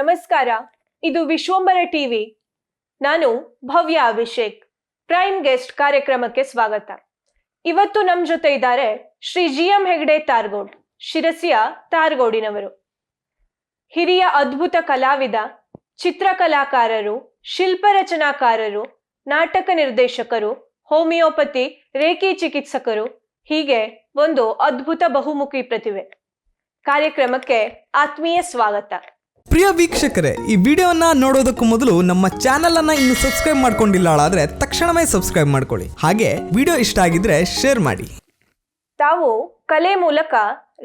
ನಮಸ್ಕಾರ. ಇದು ವಿಶ್ವಂಬರ ಟಿವಿ. ನಾನು ಭವ್ಯ ಅಭಿಷೇಕ್. ಪ್ರೈಮ್ ಗೆಸ್ಟ್ ಕಾರ್ಯಕ್ರಮಕ್ಕೆ ಸ್ವಾಗತ. ಇವತ್ತು ನಮ್ ಜೊತೆ ಇದ್ದಾರೆ ಶ್ರೀ ಜಿ ಎಂ ಹೆಗ್ಡೆ ತಾರ್ಗೋಡ್, ಶಿರಸಿಯ ತಾರ್ಗೋಡಿನವರು. ಹಿರಿಯ ಅದ್ಭುತ ಕಲಾವಿದ, ಚಿತ್ರಕಲಾಕಾರರು, ಶಿಲ್ಪರಚನಾಕಾರರು, ನಾಟಕ ನಿರ್ದೇಶಕರು, ಹೋಮಿಯೋಪತಿ, ರೇಖಿ ಚಿಕಿತ್ಸಕರು, ಹೀಗೆ ಒಂದು ಅದ್ಭುತ ಬಹುಮುಖಿ ಪ್ರತಿಭೆ. ಕಾರ್ಯಕ್ರಮಕ್ಕೆ ಆತ್ಮೀಯ ಸ್ವಾಗತ. ಪ್ರಿಯ ವೀಕ್ಷಕರೇ ಈ ವಿಡಿಯೋನ ನೋಡೋದಕ್ಕೂ ಮೊದಲು ನಮ್ಮ ಚಾನೆಲ್ ಅನ್ನ ಇನ್ನು ಸಬ್ಸ್ಕ್ರೈಬ್ ಮಾಡ್ಕೊಂಡಿಲ್ಲ ಆದ್ರೆ ತಕ್ಷಣವೇ ಸಬ್ಸ್ಕ್ರೈಬ್ ಮಾಡ್ಕೊಳ್ಳಿ. ಹಾಗೆ ವಿಡಿಯೋ ಇಷ್ಟ ಆಗಿದ್ರೆ ಶೇರ್ ಮಾಡಿ. ತಾವು ಕಲೆ ಮೂಲಕ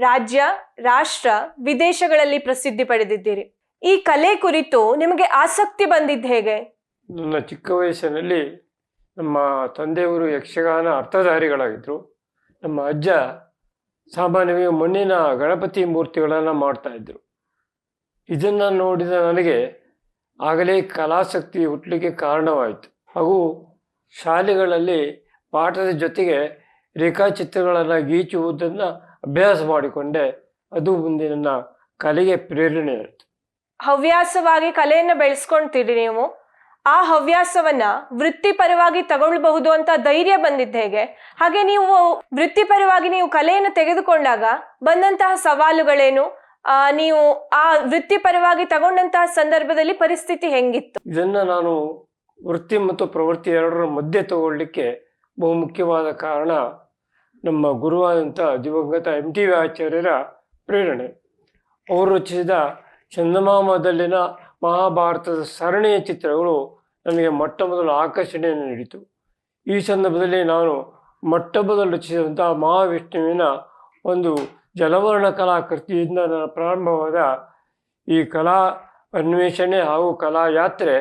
ರಾಜ್ಯ ರಾಷ್ಟ್ರ ವಿದೇಶಗಳಲ್ಲಿ ಪ್ರಸಿದ್ಧಿ ಪಡೆದಿದ್ದೀರಿ. ಈ ಕಲೆ ಕುರಿತು ನಿಮಗೆ ಆಸಕ್ತಿ ಬಂದಿದ್ದು ಹೇಗೆ? ನನ್ನ ಚಿಕ್ಕ ವಯಸ್ಸಿನಲ್ಲಿ ನಮ್ಮ ತಂದೆಯವರು ಯಕ್ಷಗಾನ ಅರ್ಥಧಾರಿಗಳಾಗಿದ್ದರು ನಮ್ಮ ಅಜ್ಜ ಸಾಮಾನ್ಯವಾಗಿ ಮಣ್ಣಿನ ಗಣಪತಿ ಮೂರ್ತಿಗಳನ್ನು ಮಾಡ್ತಾ ಇದ್ರು. ಇದನ್ನು ನೋಡಿದ ನನಗೆ ಆಗಲೇ ಕಲಾಸಕ್ತಿ ಹುಟ್ಟಲಿಕ್ಕೆ ಕಾರಣವಾಯಿತು. ಹಾಗೂ ಶಾಲೆಗಳಲ್ಲಿ ಪಾಠದ ಜೊತೆಗೆ ರೇಖಾಚಿತ್ರಗಳನ್ನು ಗೀಚುವುದನ್ನು ಅಭ್ಯಾಸ ಮಾಡಿಕೊಂಡೆ. ಅದು ಮುಂದೆ ನನ್ನ ಕಲೆಗೆ ಪ್ರೇರಣೆ ಆಯಿತು. ಹವ್ಯಾಸವಾಗಿ ಕಲೆಯನ್ನು ಬೆಳೆಸ್ಕೊಳ್ತೀರಿ ನೀವು? ಆ ಹವ್ಯಾಸವನ್ನ ವೃತ್ತಿಪರವಾಗಿ ತಗೊಳ್ಬಹುದು ಅಂತ ಧೈರ್ಯ ಬಂದಿದ್ದ ಹೇಗೆ? ಹಾಗೆ ನೀವು ವೃತ್ತಿಪರವಾಗಿ ನೀವು ಕಲೆಯನ್ನು ತೆಗೆದುಕೊಂಡಾಗ ಬಂದಂತಹ ಸವಾಲುಗಳೇನು? ನೀವು ಆ ವೃತ್ತಿಪರವಾಗಿ ತಗೊಂಡಂತಹ ಸಂದರ್ಭದಲ್ಲಿ ಪರಿಸ್ಥಿತಿ ಹೆಂಗಿತ್ತು? ಇದನ್ನು ನಾನು ವೃತ್ತಿ ಮತ್ತು ಪ್ರವೃತ್ತಿ ಎರಡರ ಮಧ್ಯೆ ತಗೊಳ್ಳಿಕ್ಕೆ ಬಹುಮುಖ್ಯವಾದ ಕಾರಣ ನಮ್ಮ ಗುರುವಾದಂಥ ದಿವಂಗತ ಎಂ ಟಿ ವಿ ಆಚಾರ್ಯರ ಪ್ರೇರಣೆ. ಅವರು ರಚಿಸಿದ ಚಂದಮಾಮದಲ್ಲಿನ ಮಹಾಭಾರತದ ಸರಣಿಯ ಚಿತ್ರಗಳು ನನಗೆ ಮೊಟ್ಟ ಮೊದಲು ಆಕರ್ಷಣೆಯನ್ನು ನೀಡಿತು. ಈ ಸಂದರ್ಭದಲ್ಲಿ ನಾನು ಮೊಟ್ಟ ಮೊದಲು ರಚಿಸಿದಂಥ ಮಹಾವಿಷ್ಣುವಿನ ಒಂದು ಜಲವರ್ಣ ಕಲಾಕೃತಿಯಿಂದ ನನ್ನ ಪ್ರಾರಂಭವಾದ ಈ ಕಲಾ ಅನ್ವೇಷಣೆ ಹಾಗೂ ಕಲಾ ಯಾತ್ರೆ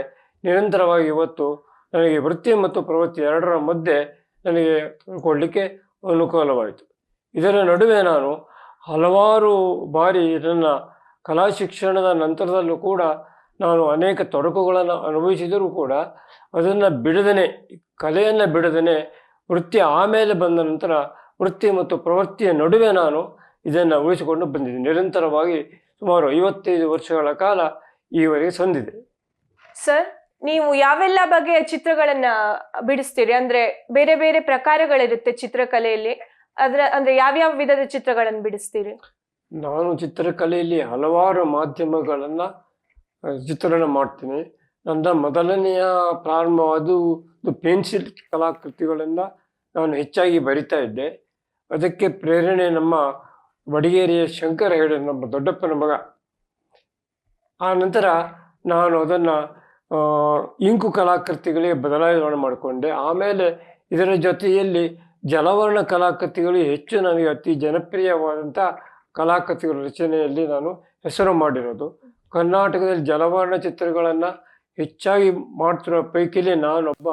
ನಿರಂತರವಾಗಿ ಇವತ್ತು ನನಗೆ ವೃತ್ತಿ ಮತ್ತು ಪ್ರವೃತ್ತಿ ಎರಡರ ಮಧ್ಯೆ ನನಗೆ ತಿಳ್ಕೊಳ್ಳಿಕ್ಕೆ ಅನುಕೂಲವಾಯಿತು. ಇದರ ನಡುವೆ ನಾನು ಹಲವಾರು ಬಾರಿ ನನ್ನ ಕಲಾ ಶಿಕ್ಷಣದ ನಂತರದಲ್ಲೂ ಕೂಡ ನಾನು ಅನೇಕ ತೊಡಕುಗಳನ್ನು ಅನುಭವಿಸಿದರೂ ಕೂಡ ಅದನ್ನು ಬಿಡದನೆ, ಕಲೆಯನ್ನು ಬಿಡದನೆ, ವೃತ್ತಿ ಆಮೇಲೆ ಬಂದ ನಂತರ ವೃತ್ತಿ ಮತ್ತು ಪ್ರವೃತ್ತಿಯ ನಡುವೆ ನಾನು ಇದನ್ನು ಉಳಿಸಿಕೊಂಡು ಬಂದಿದೆ. ನಿರಂತರವಾಗಿ ಸುಮಾರು ಐವತ್ತೈದು ವರ್ಷಗಳ ಕಾಲ ಈವರೆಗೆ ಸಂದಿದೆ. ಸರ್ ನೀವು ಯಾವೆಲ್ಲ ಬಗೆಯ ಚಿತ್ರಗಳನ್ನ ಬಿಡಿಸ್ತೀರಿ? ಅಂದ್ರೆ ಬೇರೆ ಬೇರೆ ಪ್ರಕಾರಗಳಿರುತ್ತೆ ಚಿತ್ರಕಲೆಯಲ್ಲಿ. ಅದರ ಅಂದ್ರೆ ಯಾವ್ಯಾವ ವಿಧದ ಚಿತ್ರಗಳನ್ನು ಬಿಡಿಸ್ತೀರಿ? ನಾನು ಚಿತ್ರಕಲೆಯಲ್ಲಿ ಹಲವಾರು ಮಾಧ್ಯಮಗಳನ್ನು ಚಿತ್ರಣ ಮಾಡ್ತೀನಿ. ನನ್ನ ಮೊದಲನೆಯ ಪ್ರಾರಂಭವಾದು ಪೆನ್ಸಿಲ್ ಕಲಾಕೃತಿಗಳನ್ನು ನಾನು ಹೆಚ್ಚಾಗಿ ಬರಿತಾ ಇದ್ದೆ. ಅದಕ್ಕೆ ಪ್ರೇರಣೆ ನಮ್ಮ ಬಡಿಗೇರಿಯ ಶಂಕರ ಹೇಳಿ ನಮ್ಮ ದೊಡ್ಡಪ್ಪನ ಮಗ. ಆ ನಂತರ ನಾನು ಅದನ್ನು ಇಂಕು ಕಲಾಕೃತಿಗಳಿಗೆ ಬದಲಾವಣೆ ಮಾಡಿಕೊಂಡೆ. ಆಮೇಲೆ ಇದರ ಜೊತೆಯಲ್ಲಿ ಜಲವರ್ಣ ಕಲಾಕೃತಿಗಳು ಹೆಚ್ಚು ನನಗೆ ಅತಿ ಜನಪ್ರಿಯವಾದಂಥ ಕಲಾಕೃತಿಗಳ ರಚನೆಯಲ್ಲಿ ನಾನು ಹೆಸರು ಮಾಡಿರೋದು. ಕರ್ನಾಟಕದಲ್ಲಿ ಜಲವರ್ಣ ಚಿತ್ರಗಳನ್ನು ಹೆಚ್ಚಾಗಿ ಮಾಡ್ತಿರೋ ಪೈಕಿಲಿ ನಾನೊಬ್ಬ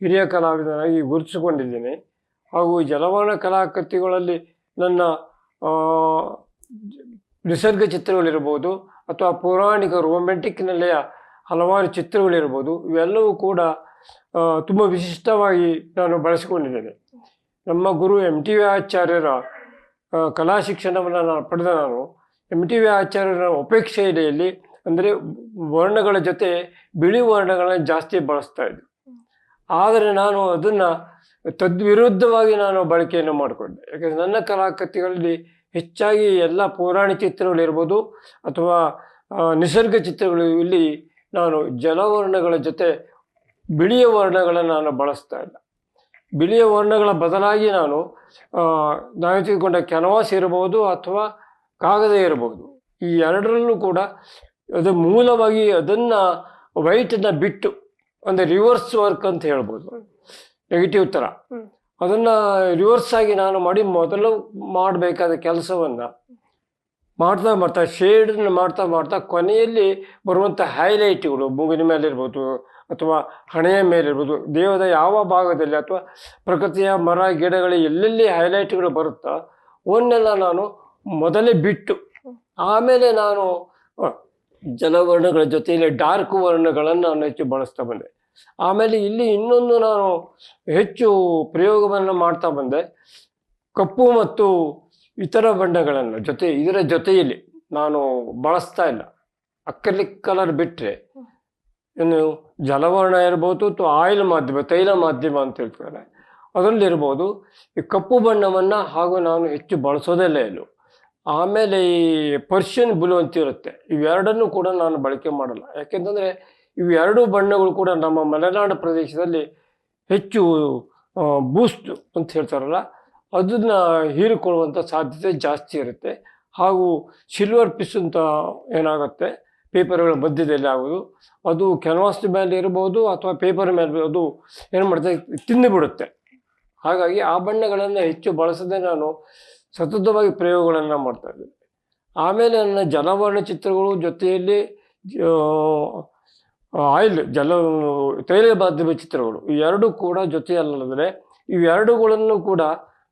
ಹಿರಿಯ ಕಲಾವಿದನಾಗಿ ಗುರುತಿಸಿಕೊಂಡಿದ್ದೇನೆ. ಹಾಗೂ ಜಲವರ್ಣ ಕಲಾಕೃತಿಗಳಲ್ಲಿ ನನ್ನ ನಿಸರ್ಗ ಚಿತ್ರಗಳಿರ್ಬೋದು ಅಥವಾ ಪೌರಾಣಿಕ ರೊಮ್ಯಾಂಟಿಕ್ ನೆಲೆಯ ಹಲವಾರು ಚಿತ್ರಗಳಿರ್ಬೋದು ಇವೆಲ್ಲವೂ ಕೂಡ ತುಂಬ ವಿಶಿಷ್ಟವಾಗಿ ನಾನು ಬಳಸಿಕೊಂಡಿದ್ದೇನೆ. ನಮ್ಮ ಗುರು ಎಂ ಟಿ ವಿ ಆಚಾರ್ಯರ ಕಲಾ ಶಿಕ್ಷಣವನ್ನು ನಾನು ಪಡೆದ ನಾನು. ಎಂ ಟಿ ವಿ ಆಚಾರ್ಯರ ಉಪೇಕ್ಷೆ ಎಲೆಯಲ್ಲಿ ಅಂದರೆ ವರ್ಣಗಳ ಜೊತೆ ಬಿಳಿ ವರ್ಣಗಳನ್ನು ಜಾಸ್ತಿ ಬಳಸ್ತಾ ಇದ್ದೆ. ಆದರೆ ನಾನು ಅದನ್ನು ತದ್ವಿರುದ್ಧವಾಗಿ ನಾನು ಬಳಕೆಯನ್ನು ಮಾಡಿಕೊಂಡೆ. ಯಾಕಂದರೆ ನನ್ನ ಕಲಾಕೃತಿಗಳಲ್ಲಿ ಹೆಚ್ಚಾಗಿ ಎಲ್ಲ ಪೌರಾಣಿಕ ಚಿತ್ರಗಳಿರ್ಬೋದು ಅಥವಾ ನಿಸರ್ಗ ಚಿತ್ರಗಳು ಇಲ್ಲಿ ನಾನು ಜಲವರ್ಣಗಳ ಜೊತೆ ಬಿಳಿಯ ವರ್ಣಗಳನ್ನು ನಾನು ಬಳಸ್ತಾ ಇಲ್ಲ. ಬಿಳಿಯ ವರ್ಣಗಳ ಬದಲಾಗಿ ನಾನು ನಾನು ತೆಗೆದುಕೊಂಡ ಕ್ಯಾನ್ವಾಸ್ ಇರಬಹುದು ಅಥವಾ ಕಾಗದ ಇರಬಹುದು ಈ ಎರಡರಲ್ಲೂ ಕೂಡ ಅದು ಮೂಲವಾಗಿ ಅದನ್ನು ವೈಟನ್ನು ಬಿಟ್ಟು ಒಂದು ರಿವರ್ಸ್ ವರ್ಕ್ ಅಂತ ಹೇಳ್ಬೋದು. ನೆಗೆಟಿವ್ ಥರ. ಅದನ್ನು ರಿವರ್ಸ್ ಆಗಿ ನಾನು ಮಾಡಿ ಮೊದಲು ಮಾಡಬೇಕಾದ ಕೆಲಸವನ್ನು ಮಾಡ್ತಾ ಮಾಡ್ತಾ ಶೇಡನ್ನು ಮಾಡ್ತಾ ಮಾಡ್ತಾ ಕೊನೆಯಲ್ಲಿ ಬರುವಂಥ ಹೈಲೈಟ್ಗಳು ಮೂಗಿನ ಮೇಲೆ ಇರ್ಬೋದು ಅಥವಾ ಹಣೆಯ ಮೇಲೆ ಇರ್ಬೋದು ದೇಹದ ಯಾವ ಭಾಗದಲ್ಲಿ ಅಥವಾ ಪ್ರಕೃತಿಯ ಮರ ಗಿಡಗಳು ಎಲ್ಲೆಲ್ಲಿ ಹೈಲೈಟ್ಗಳು ಬರುತ್ತೋ ಅವನ್ನೆಲ್ಲ ನಾನು ಮೊದಲೇ ಬಿಟ್ಟು ಆಮೇಲೆ ನಾನು ಜನವರ್ಣಗಳ ಜಲವರ್ಣಗಳ ಜೊತೆಯಲ್ಲಿ ಡಾರ್ಕ್ ವರ್ಣಗಳನ್ನು ನಾನು ಹೆಚ್ಚು ಬಳಸ್ತಾ ಬಂದೆ ಆಮೇಲೆ ಇಲ್ಲಿ ಇನ್ನೊಂದು ನಾನು ಹೆಚ್ಚು ಪ್ರಯೋಗವನ್ನು ಮಾಡ್ತಾ ಬಂದೆ. ಕಪ್ಪು ಮತ್ತು ಇತರ ಬಣ್ಣಗಳನ್ನು ಜೊತೆ, ಇದರ ಜೊತೆಯಲ್ಲಿ ನಾನು ಬಳಸ್ತಾ ಇಲ್ಲ. ಅಕ್ರಲಿಕ್ ಕಲರ್ ಬಿಟ್ಟರೆ ಇನ್ನು ಜಲವರ್ಣ ಇರ್ಬೋದು ಅಥವಾ ಆಯಿಲ್ ಮಾಧ್ಯಮ, ತೈಲ ಮಾಧ್ಯಮ ಅಂತ ಹೇಳ್ತಾರೆ. ಅದರಲ್ಲಿರ್ಬೋದು ಈ ಕಪ್ಪು ಬಣ್ಣವನ್ನು ಹಾಗೂ ನಾನು ಹೆಚ್ಚು ಬಳಸೋದೇ ಇಲ್ಲ. ಆಮೇಲೆ ಈ ಪರ್ಷಿಯನ್ ಬ್ಲೂ ಅಂತ ಇರುತ್ತೆ. ಇವೆರಡನ್ನೂ ಕೂಡ ನಾನು ಬಳಕೆ ಮಾಡಲ್ಲ. ಯಾಕೆಂತಂದರೆ ಇವೆರಡು ಬಣ್ಣಗಳು ಕೂಡ ನಮ್ಮ ಮಲೆನಾಡು ಪ್ರದೇಶದಲ್ಲಿ ಹೆಚ್ಚು ಬೂಸ್ಟ್ ಅಂತ ಹೇಳ್ತಾರಲ್ಲ, ಅದನ್ನು ಹೀರಿಕೊಳ್ಳುವಂಥ ಸಾಧ್ಯತೆ ಜಾಸ್ತಿ ಇರುತ್ತೆ. ಹಾಗೂ ಸಿಲ್ವರ್ ಪಿಸ್ ಅಂತ ಏನಾಗುತ್ತೆ ಪೇಪರ್ಗಳ ಮಧ್ಯದಲ್ಲಿ ಆಗೋದು. ಅದು ಕ್ಯಾನ್ವಾಸ್ ಮೇಲೆ ಇರ್ಬೋದು ಅಥವಾ ಪೇಪರ್ ಮೇಲೆ ಅದು ಏನು ಮಾಡ್ತದೆ ತಿಂದುಬಿಡುತ್ತೆ ಹಾಗಾಗಿ ಆ ಬಣ್ಣಗಳನ್ನು ಹೆಚ್ಚು ಬಳಸದೆ ನಾನು ಸತತವಾಗಿ ಪ್ರಯೋಗಗಳನ್ನು ಮಾಡ್ತಾ ಇದ್ದೀನಿ. ಆಮೇಲೆ ನನ್ನ ಜನವರ್ಣ ಚಿತ್ರಗಳು ಜೊತೆಯಲ್ಲಿ ಆಯಿಲ್ ಜಲ ತೈಲ ಮಾಧ್ಯಮ ಚಿತ್ರಗಳು ಇವೆರಡೂ ಕೂಡ ಜೊತೆಯಲ್ಲದೆ ಇವೆರಡುಗಳನ್ನು ಕೂಡ